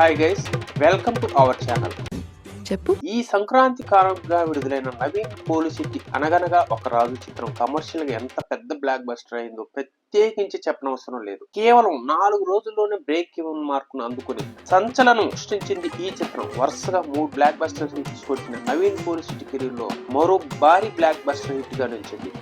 Hi guys welcome to our channel చెప్పు. ఈ సంక్రాంతి కారణంగా విడుదలైన నవీన్ పోలిసిటీ అనగనగా ఒక రాజు చిత్రం కమర్షియల్గా ఎంత పెద్ద బ్లాక్ బస్టర్ అయిందో ప్రత్యేకించి చెప్పనవసరం లేదు. కేవలం నాలుగు రోజుల్లోనే బ్రేక్ ఈవెన్ మార్కును అందుకుని సంచలనం సృష్టించింది ఈ చిత్రం. వరుసగా మూడు బ్లాక్ బస్టర్స్ తీసుకొచ్చిన నవీన్ పోలిసిటీ కెరీర్లో మరో భారీ బ్లాక్ బస్టర్ హిట్గా నిలిచింది.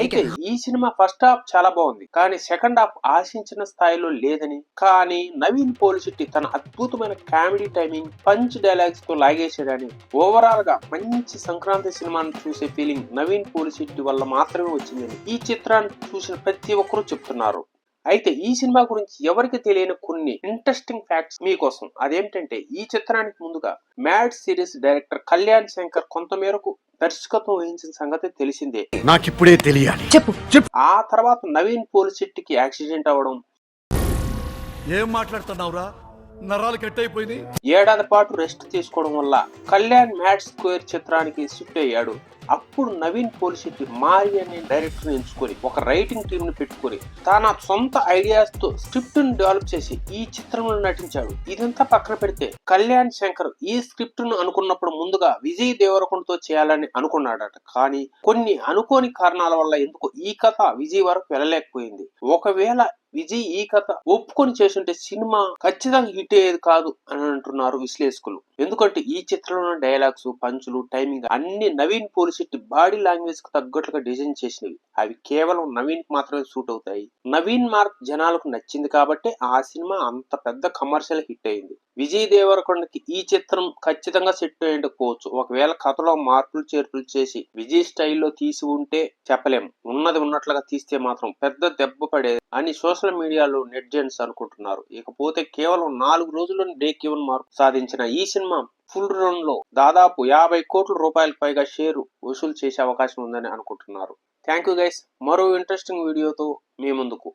అయితే ఈ సినిమా ఫస్ట్ హాఫ్ చాలా బాగుంది. కానీ సెకండ్ హాఫ్ ఆశించిన స్థాయిలో లేదని. కానీ నవీన్ పోలిసిట్టి తన అద్భుతమైన కామెడీ టైమింగ్ పంచ్ డైలాగ్స్తో లాగేసాడని ఓవరాల్గా మంచి సంక్రాంతి సినిమాను చూసే ఫీలింగ్ నవీన్ పోలిసిట్టి వల్ల మాత్రమే వచ్చిందని ఈ చిత్రాన్ని చూసిన ప్రతి ఒక్కరూ చెప్తున్నారు. అయితే ఈ సినిమా గురించి ఎవరికి తెలియని కొన్ని ఇంట్రెస్టింగ్ ఫ్యాక్ట్స్ మీకోసం అదేంటంటే ఈ చిత్రానికి ముందుగా mad series director Kalyan Shankar కొంతమేరకు దర్శకత్వం వహించిన సంగతి తెలిసిందే. నాకిప్పుడే తెలియాలి. చెప్పు. ఆ తర్వాత నవీన్ పోలిశెట్టికి యాక్సిడెంట్ అవ్వడం. ఏం మాట్లాడుతున్నావురా? నరాలు కట్ అయిపోయినాయి ఏడాది పాటు రెస్ట్ తీసుకోవడం వల్ల కళ్యాణ్ మ్యాట్ స్క్వేర్ చిత్రానికి షిఫ్ట్ అయ్యాడు. అప్పుడు నవీన్ పోలిశెట్టి మారి అనే డైరెక్టర్ ఎంచుకొని ఒక రైటింగ్ టీమ్ని పెట్టుకొని తన సొంత ఐడియాస్తో స్క్రిప్ట్ను డెవలప్ చేసి ఈ చిత్రంలో నటించాడు. ఇదంతా పక్కన పెడితే కళ్యాణ్ శంకర్ ఈ స్క్రిప్ట్ను అనుకున్నప్పుడు ముందుగా విజయ్ దేవరకొండతో చేయాలని అనుకున్నాడట. కానీ కొన్ని అనుకోని కారణాల వల్ల ఎందుకు ఈ కథ విజయ్ వరకు వెళ్ళలేకపోయింది. ఒకవేళ విజయ్ ఈ కథ ఒప్పుకొని చేస్తుంటే సినిమా ఖచ్చితంగా హిట్ అయ్యేది కాదు అని అంటున్నారు విశ్లేషకులు. ఎందుకంటే ఈ చిత్రంలో డైలాగ్స్ పంచులు టైమింగ్ అన్ని నవీన్ పోలిసిట్ బాడీ లాంగ్వేజ్కు తగ్గట్లుగా డిజైన్ చేసినవి. అవి కేవలం నవీన్కి మాత్రమే సూట్ అవుతాయి. నవీన్ మార్క్ జనాలకు నచ్చింది కాబట్టి ఆ సినిమా అంత పెద్ద కమర్షియల్ హిట్ అయింది. విజయ్ దేవరకొండకి ఈ చిత్రం ఖచ్చితంగా సెట్ అయ్యుండకపోవచ్చు. ఒకవేళ కథలో మార్పులు చేర్పులు చేసి విజయ్ స్టైల్లో తీసి ఉంటే చెప్పలేం. ఉన్నది ఉన్నట్లుగా తీస్తే మాత్రం పెద్ద దెబ్బ పడేది అని సోషల్ మీడియాలో నెట్జెన్స్ అనుకుంటున్నారు. ఇకపోతే కేవలం నాలుగు రోజుల్లోనే బ్రేక్ ఈవెన్ మార్పు సాధించిన ఈ సినిమా ఫుల్ రన్లో దాదాపు యాభై కోట్ల రూపాయలకు పైగా షేరు వసూలు చేసే అవకాశం ఉందని అనుకుంటున్నారు. Thank you guys. మరో ఇంట్రెస్టింగ్ వీడియోతో మీ ముందుకు.